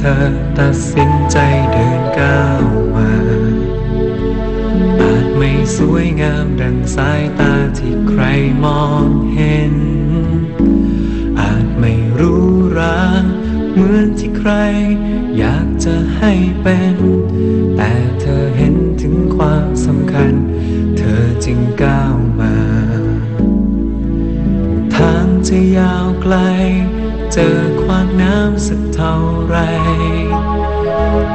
ธอตัดสินใจเดินก้าวมา อาจไม่สวยงามดังสายตาที่ใครมองเห็น อาจไม่รู้ราเหมือนที่ใคร อยากจะให้เป็น แต่เธอเห็นถึงความสำคัญ เธอจึงก้าวมา ทางจะยาวไกล เจอขวากน้ำสักเท่าไร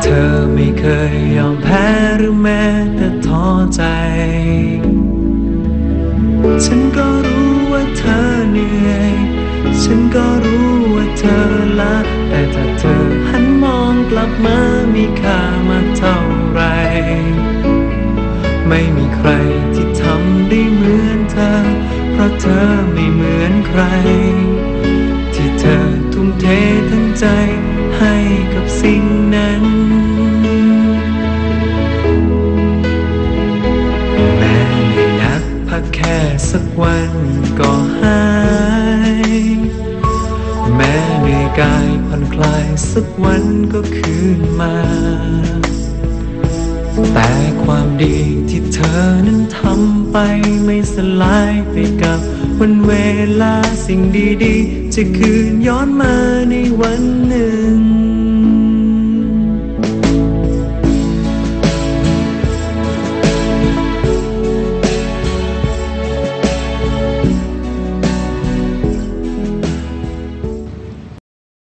เธอไม่เคยยอมแพ้หรือแม้แต่ท้อใจ ฉันก็รู้ว่าเธอเหนื่อย ฉันก็รู้ว่าเธอละแต่ถ้าเธอหันมองกลับมามีค่ามาเท่าไร ไม่มีใครที่ทำได้เหมือนเธอ เพราะเธอไม่เหมือนใคร ใจให้กับสิ่งนั้น แม้ไม่นักพักแค่สักวันก็หาย แม้ในกายผ่อนคลายสักวันก็คืนมา แต่ความดีที่เธอนั้นทำไปไม่สลายไปกับวันเวลาสิ่งดีๆ จะคืนย้อนมาในวันหนึ่ง